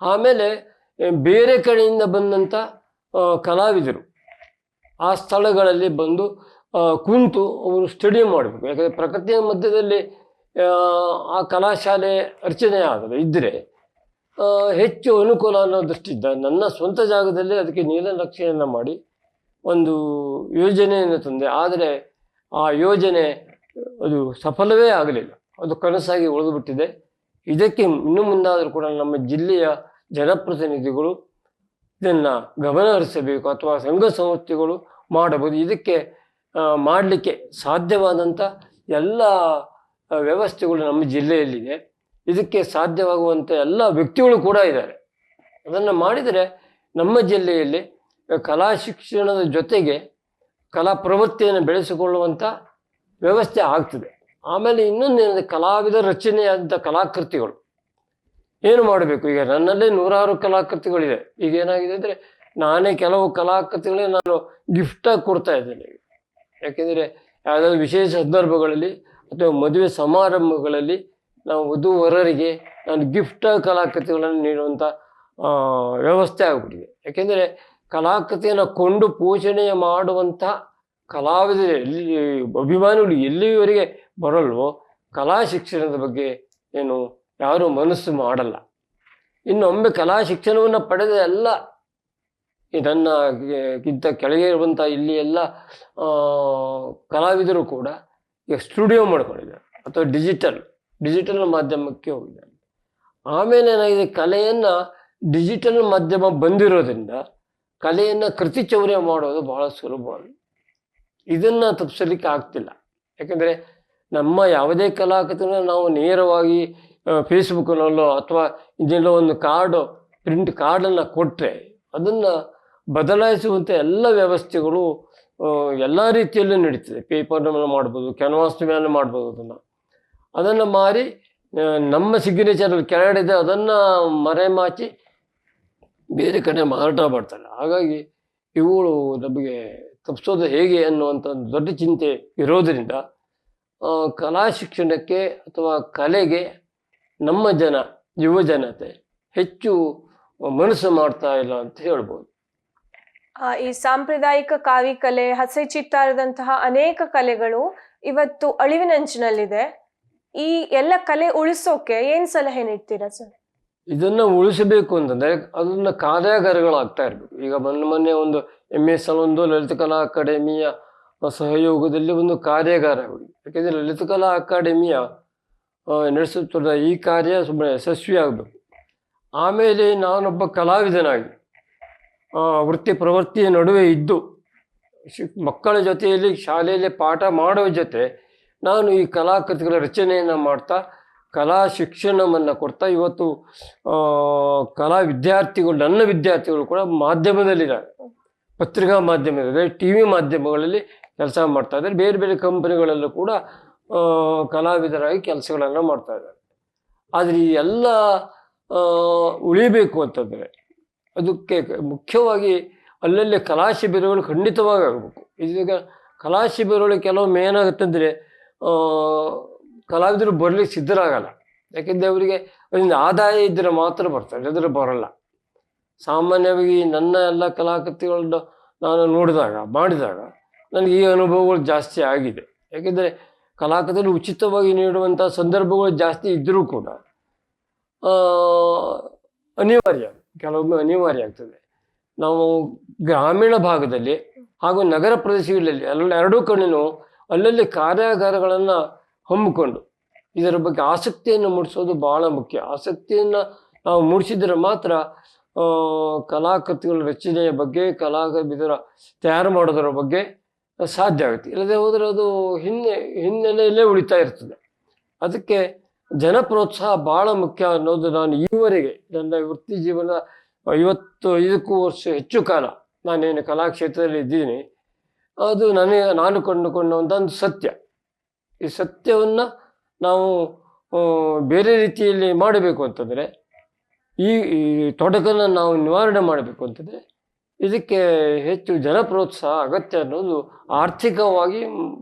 ಆಮೇಲೆ ಬೇರೆ ಕಡೆಯಿಂದ ಬಂದಂಥ ಕಲಾವಿದರು ಆ ಸ್ಥಳಗಳಲ್ಲಿ ಬಂದು ಕುಂತು ಅವರು ಸ್ಟಡಿ ಮಾಡಬೇಕು. ಯಾಕಂದರೆ ಪ್ರಕೃತಿಯ ಮಧ್ಯದಲ್ಲಿ ಆ, ಕಲಾಶಾಲೆ ಅರ್ಚನೆ ಆಗದೆ ಇದ್ದರೆ ಹೆಚ್ಚು ಅನುಕೂಲ ಅನ್ನೋ ದೃಷ್ಟಿಯಿಂದ ನನ್ನ ಸ್ವಂತ ಜಾಗದಲ್ಲಿ ಅದಕ್ಕೆ ನೀಲನಕ್ಷೆಯನ್ನು ಮಾಡಿ ಒಂದು ಯೋಜನೆಯನ್ನು ತಂದೆ. ಆದರೆ ಆ ಯೋಜನೆ ಅದು ಸಫಲವೇ ಆಗಲಿಲ್ಲ. ಅದು ಕನಸಾಗಿ ಉಳಿದುಬಿಟ್ಟಿದೆ. ಇದಕ್ಕೆ ಇನ್ನು ಮುಂದಾದರೂ ಕೂಡ ನಮ್ಮ ಜಿಲ್ಲೆಯ ಜನಪ್ರತಿನಿಧಿಗಳು ಇದನ್ನು ಗಮನ ಹರಿಸಬೇಕು ಅಥವಾ ಸಂಘ ಸಂಸ್ಥೆಗಳು ಮಾಡಬಹುದು. ಇದಕ್ಕೆ ಮಾಡಲಿಕ್ಕೆ ಸಾಧ್ಯವಾದಂಥ ಎಲ್ಲ ವ್ಯವಸ್ಥೆಗಳು ನಮ್ಮ ಜಿಲ್ಲೆಯಲ್ಲಿದೆ. ಇದಕ್ಕೆ ಸಾಧ್ಯವಾಗುವಂಥ ಎಲ್ಲ ವ್ಯಕ್ತಿಗಳು ಕೂಡ ಇದ್ದಾರೆ. ಅದನ್ನು ಮಾಡಿದರೆ ನಮ್ಮ ಜಿಲ್ಲೆಯಲ್ಲಿ ಕಲಾ ಶಿಕ್ಷಣದ ಜೊತೆಗೆ ಕಲಾ ಪ್ರವೃತ್ತಿಯನ್ನು ಬೆಳೆಸಿಕೊಳ್ಳುವಂಥ ವ್ಯವಸ್ಥೆ ಆಗ್ತದೆ. ಆಮೇಲೆ ಇನ್ನೊಂದೇನಿದೆ ಕಲಾವಿದ ರಚನೆಯಾದಂಥ ಕಲಾಕೃತಿಗಳು. ಏನು ಮಾಡಬೇಕು? ಈಗ ನನ್ನಲ್ಲೇ ನೂರಾರು ಕಲಾಕೃತಿಗಳಿದೆ. ಈಗ ಏನಾಗಿದೆ ಅಂದರೆ ನಾನೇ ಕೆಲವು ಕಲಾಕೃತಿಗಳೇ ನಾನು ಗಿಫ್ಟಾಗಿ ಕೊಡ್ತಾ ಇದ್ದೇನೆ. ಯಾಕೆಂದರೆ ಯಾವುದಾದ್ರು ವಿಶೇಷ ಸಂದರ್ಭಗಳಲ್ಲಿ ಅಥವಾ ಮದುವೆ ಸಮಾರಂಭಗಳಲ್ಲಿ ನಾವು ವಧುವರರಿಗೆ ನಾನು ಗಿಫ್ಟ್ ಕಲಾಕೃತಿಗಳನ್ನು ನೀಡುವಂಥ ವ್ಯವಸ್ಥೆ ಆಗಿಬಿಟ್ಟಿದೆ. ಯಾಕೆಂದರೆ ಕಲಾಕೃತಿಯನ್ನು ಕೊಂಡು ಪೋಷಣೆ ಮಾಡುವಂಥ ಕಲಾವಿದರು ಎಲ್ಲಿ ಅಭಿಮಾನಿಗಳು ಎಲ್ಲಿವರೆಗೆ ಬರಲ್ವೋ ಕಲಾ ಶಿಕ್ಷಣದ ಬಗ್ಗೆ ಏನು ಯಾರೂ ಮನಸ್ಸು ಮಾಡಲ್ಲ. ಇನ್ನೊಮ್ಮೆ ಕಲಾ ಶಿಕ್ಷಣವನ್ನು ಪಡೆದ ಎಲ್ಲ ಇದನ್ನು ಗಿಂತ ಕೆಳಗೆ ಇರುವಂಥ ಇಲ್ಲಿ ಎಲ್ಲ ಕಲಾವಿದರು ಕೂಡ ಈಗ ಸ್ಟುಡಿಯೋ ಮಾಡ್ಕೊಂಡಿದ್ದಾರೆ ಅಥವಾ ಡಿಜಿಟಲ್ ಡಿಜಿಟಲ್ ಮಾಧ್ಯಮಕ್ಕೆ ಹೋಗಿದ್ದಾರೆ. ಆಮೇಲೆ ಏನಾಗಿದೆ, ಕಲೆಯನ್ನು ಡಿಜಿಟಲ್ ಮಾಧ್ಯಮ ಬಂದಿರೋದ್ರಿಂದ ಕಲೆಯನ್ನು ಕೃತಿ ಚೌರ್ಯ ಮಾಡೋದು ಬಹಳ ಸುಲಭ ಇದನ್ನು ತಪ್ಪಿಸಲಿಕ್ಕೆ ಆಗ್ತಿಲ್ಲ. ಯಾಕೆಂದರೆ ನಮ್ಮ ಯಾವುದೇ ಕಲಾಕೃತಿನ ನಾವು ನೇರವಾಗಿ ಫೇಸ್ಬುಕ್ನಲ್ಲೋ ಅಥವಾ ಇದೆಲ್ಲೋ ಒಂದು ಕಾರ್ಡು ಪ್ರಿಂಟ್ ಕಾರ್ಡನ್ನು ಕೊಟ್ಟರೆ ಅದನ್ನು ಬದಲಾಯಿಸುವಂಥ ಎಲ್ಲ ವ್ಯವಸ್ಥೆಗಳು ಎಲ್ಲ ರೀತಿಯಲ್ಲೂ ನಡೀತದೆ. ಪೇಪರ್ ಮೇಲೆ ಮಾಡ್ಬೋದು, ಕ್ಯಾನ್ವಾಸ್ ಮೇಲೆ ಮಾಡ್ಬೋದು ಅದನ್ನು. ಅದನ್ನು ಮಾರಿ ನಮ್ಮ ಸಿಗ್ನೇಚರ್ ಕೆಳಗಡೆ ಅದನ್ನು ಮರೆಮಾಚಿ ಬೇರೆ ಕಡೆ ಮಾರಾಟ ಮಾಡ್ತಾರೆ. ಹಾಗಾಗಿ ಇವುಗಳು ನಮಗೆ ತಪ್ಪಿಸೋದು ಹೇಗೆ ಅನ್ನುವಂಥ ಒಂದು ದೊಡ್ಡ ಚಿಂತೆ ಇರೋದರಿಂದ ಕಲಾ ಶಿಕ್ಷಣಕ್ಕೆ ಅಥವಾ ಕಲೆಗೆ ನಮ್ಮ ಜನ ಯುವ ಜನತೆ ಹೆಚ್ಚು ಮನಸ್ಸು ಮಾಡ್ತಾ ಇಲ್ಲ ಅಂತ ಹೇಳ್ಬೋದು. ಈ ಸಾಂಪ್ರದಾಯಿಕ ಕಾವಿ ಕಲೆ ಹಸೆ ಚಿತ್ತಾರದಂತಹ ಅನೇಕ ಕಲೆಗಳು ಇವತ್ತು ಅಳಿವಿನಂಚಿನಲ್ಲಿದೆ ಈ ಎಲ್ಲ ಕಲೆ ಉಳಿಸೋಕೆ ಏನ್ ಸಲಹೆ ನೀಡ್ತೀರಾ ಸರ್? ಇದನ್ನ ಉಳಿಸಬೇಕು ಅಂತಂದ್ರೆ ಅದನ್ನ ಕಾರ್ಯಾಗಾರಗಳಾಗ್ತಾ ಇರ್ಬೇಕು. ಈಗ ಮೊನ್ನೆ ಮೊನ್ನೆ ಒಂದು ಎಂ ಎಸ್ ಒಂದು ಲಲಿತಕಲಾ ಅಕಾಡೆಮಿಯ ಸಹಯೋಗದಲ್ಲಿ ಒಂದು ಕಾರ್ಯಾಗಾರ ಯಾಕೆಂದರೆ ಲಲಿತ ಕಲಾ ಅಕಾಡೆಮಿಯ ನಡೆಸುತ್ತಿರುವ ಈ ಕಾರ್ಯ ಸುಮ್ಮನೆ ಯಶಸ್ವಿಯಾಗಬೇಕು ಆಮೇಲೆ ನಾನೊಬ್ಬ ಕಲಾವಿದನಾಗಿ ವೃತ್ತಿ ಪ್ರವೃತ್ತಿಯ ನಡುವೆ ಇದ್ದು ಮಕ್ಕಳ ಜೊತೆಯಲ್ಲಿ ಶಾಲೆಯಲ್ಲಿ ಪಾಠ ಮಾಡುವ ಜೊತೆ ನಾನು ಈ ಕಲಾಕೃತಿಗಳ ರಚನೆಯನ್ನು ಮಾಡ್ತಾ, ಕಲಾ ಶಿಕ್ಷಣವನ್ನು ಕೊಡ್ತಾ, ಇವತ್ತು ಕಲಾ ವಿದ್ಯಾರ್ಥಿಗಳು, ನನ್ನ ವಿದ್ಯಾರ್ಥಿಗಳು ಕೂಡ ಮಾಧ್ಯಮದಲ್ಲಿದ್ದಾರೆ. ಪತ್ರಿಕಾ ಮಾಧ್ಯಮದಲ್ಲಿ ಟಿ ವಿ ಮಾಧ್ಯಮಗಳಲ್ಲಿ ಕೆಲಸ ಮಾಡ್ತಾ ಇದ್ದಾರೆ. ಬೇರೆ ಬೇರೆ ಕಂಪನಿಗಳಲ್ಲೂ ಕೂಡ ಕಲಾವಿದರಾಗಿ ಕೆಲಸಗಳನ್ನು ಮಾಡ್ತಾ ಇದ್ದಾರೆ. ಆದರೆ ಈ ಎಲ್ಲ ಉಳಿಬೇಕು ಅಂತಂದರೆ, ಅದಕ್ಕೆ ಮುಖ್ಯವಾಗಿ ಅಲ್ಲಲ್ಲಿ ಕಲಾ ಶಿಬಿರಗಳು ಖಂಡಿತವಾಗಿ ಆಗಬೇಕು. ಇದೀಗ ಕಲಾ ಶಿಬಿರಗಳು ಕೆಲವೊಮ್ಮೆ ಏನಾಗುತ್ತಂದರೆ ಕಲಾವಿದರು ಬರಲಿಕ್ಕೆ ಸಿದ್ಧರಾಗಲ್ಲ. ಯಾಕೆಂದರೆ ಅವರಿಗೆ ಅದರಿಂದ ಆದಾಯ ಇದ್ದರೆ ಮಾತ್ರ ಬರ್ತಾರೆ ಇಲ್ಲದ್ರೆ ಬರಲ್ಲ. ಸಾಮಾನ್ಯವಾಗಿ ನನ್ನ ಎಲ್ಲ ಕಲಾಕೃತಿಗಳನ್ನ ನಾನು ನೋಡಿದಾಗ, ಮಾಡಿದಾಗ ನನಗೆ ಈ ಅನುಭವಗಳು ಜಾಸ್ತಿ ಆಗಿದೆ. ಯಾಕೆಂದರೆ ಕಲಾಕೃತಿಗಳು ಉಚಿತವಾಗಿ ನೀಡುವಂಥ ಸಂದರ್ಭಗಳು ಜಾಸ್ತಿ ಇದ್ದರೂ ಕೂಡ ಅನಿವಾರ್ಯ, ಕೆಲವೊಮ್ಮೆ ಅನಿವಾರ್ಯ ಆಗ್ತದೆ. ನಾವು ಗ್ರಾಮೀಣ ಭಾಗದಲ್ಲಿ ಹಾಗೂ ನಗರ ಪ್ರದೇಶಗಳಲ್ಲಿ ಎಲ್ಲ ಎರಡೂ ಕಡೆನೂ ಅಲ್ಲಲ್ಲಿ ಕಾರ್ಯಾಗಾರಗಳನ್ನು ಹಮ್ಮಿಕೊಂಡು ಇದರ ಬಗ್ಗೆ ಆಸಕ್ತಿಯನ್ನು ಮೂಡಿಸೋದು ಬಹಳ ಮುಖ್ಯ. ಆಸಕ್ತಿಯನ್ನು ನಾವು ಮೂಡಿಸಿದರೆ ಮಾತ್ರ ಕಲಾಕೃತಿಗಳ ರಚನೆಯ ಬಗ್ಗೆ, ಕಲಾವಿದರ ತಯಾರು ಮಾಡೋದರ ಬಗ್ಗೆ ಸಾಧ್ಯ ಆಗುತ್ತೆ. ಇಲ್ಲದೆ ಹೋದರೆ ಅದು ಹಿನ್ನೆ, ಹಿನ್ನೆಲೆಯಲ್ಲೇ ಉಳಿತಾ ಇರ್ತದೆ. ಅದಕ್ಕೆ ಜನ ಪ್ರೋತ್ಸಾಹ ಬಹಳ ಮುಖ್ಯ ಅನ್ನೋದು ನಾನು ಈವರೆಗೆ ನನ್ನ ವೃತ್ತಿ ಜೀವನ ಐವತ್ತು, ಐದಕ್ಕೂ ವರ್ಷ ಹೆಚ್ಚು ಕಾಲ ನಾನೇನು ಕಲಾಕ್ಷೇತ್ರದಲ್ಲಿ ಇದ್ದೀನಿ. ಅದು ನನಗೆ, ನಾನು ಕಂಡುಕೊಂಡಂಥ ಒಂದು ಸತ್ಯ. ಈ ಸತ್ಯವನ್ನು ನಾವು ಬೇರೆ ರೀತಿಯಲ್ಲಿ ಮಾಡಬೇಕು ಅಂತಂದರೆ ಈ ತೊಡಕನ್ನು ನಾವು ನಿವಾರಣೆ ಮಾಡಬೇಕು ಅಂತಂದರೆ ಇದಕ್ಕೆ ಹೆಚ್ಚು ಜನ ಪ್ರೋತ್ಸಾಹ ಅಗತ್ಯ ಅನ್ನೋದು ಆರ್ಥಿಕವಾಗಿ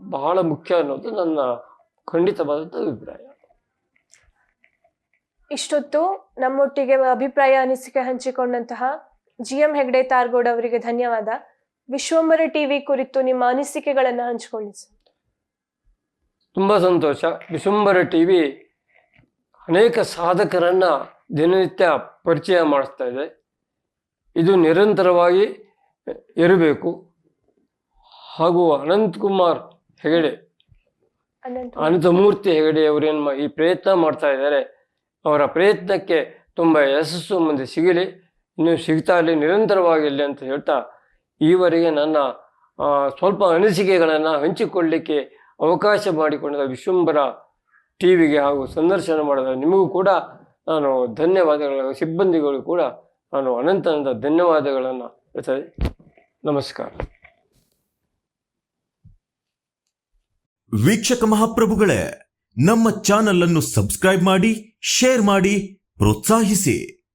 ಬಹಳ ಮುಖ್ಯ ಅನ್ನೋದು ನನ್ನ ಖಂಡಿತವಾದಂಥ ಅಭಿಪ್ರಾಯ. ಇಷ್ಟೊತ್ತು ನಮ್ಮೊಟ್ಟಿಗೆ ಅಭಿಪ್ರಾಯ ಅನಿಸಿಕೆ ಹಂಚಿಕೊಂಡಂತಹ ಜಿ ಎಂ ಹೆಗ್ಡೆ ತಾರ್ಗೋಡ್ ಅವರಿಗೆ ಧನ್ಯವಾದ. ವಿಶ್ವಂಬರ ಟಿವಿ ಕುರಿತು ನಿಮ್ಮ ಅನಿಸಿಕೆಗಳನ್ನು ಹಂಚಿಕೊಳ್ಳಿ ತುಂಬ ಸಂತೋಷ. ವಿಶ್ವಂಬರ ಟಿವಿ ಅನೇಕ ಸಾಧಕರನ್ನು ದಿನನಿತ್ಯ ಪರಿಚಯ ಮಾಡಿಸ್ತಾ ಇದೆ. ಇದು ನಿರಂತರವಾಗಿ ಇರಬೇಕು. ಹಾಗೂ ಅನಂತಕುಮಾರ್ ಹೆಗಡೆ ಅನಂತ ಅನಂತಮೂರ್ತಿ ಹೆಗಡೆ ಅವರೇನು ಈ ಪ್ರಯತ್ನ ಮಾಡ್ತಾ ಇದ್ದಾರೆ. ಅವರ ಪ್ರಯತ್ನಕ್ಕೆ ತುಂಬ ಯಶಸ್ಸು ಮುಂದೆ ಸಿಗಲಿ ಇನ್ನು ಸಿಗ್ತಾ ಇರಲಿ ನಿರಂತರವಾಗಿರಲಿ ಅಂತ ಹೇಳ್ತಾ ಈವರೆಗೆ ನನ್ನ ಸ್ವಲ್ಪ ಅನಿಸಿಕೆಗಳನ್ನು ಹಂಚಿಕೊಳ್ಳಲಿಕ್ಕೆ ಅವಕಾಶ ಮಾಡಿಕೊಂಡಿದ್ದ ವಿಶ್ವಂಬರ ಟಿವಿಗೆ ಹಾಗೂ ಸಂದರ್ಶನ ಮಾಡಿದ ನಿಮಗೂ ಕೂಡ ನಾನು ಧನ್ಯವಾದಗಳನ್ನು, ಸಿಬ್ಬಂದಿಗಳು ಕೂಡ ನಾನು ಅನಂತ ಧನ್ಯವಾದಗಳನ್ನು ಹೇಳ್ತದೆ ನಮಸ್ಕಾರ. ವೀಕ್ಷಕ ಮಹಾಪ್ರಭುಗಳೇ, ನಮ್ಮ ಚಾನಲ್ ಅನ್ನು ಸಬ್ಸ್ಕ್ರೈಬ್ ಮಾಡಿ, ಶೇರ್ ಮಾಡಿ, ಪ್ರೋತ್ಸಾಹಿಸಿ.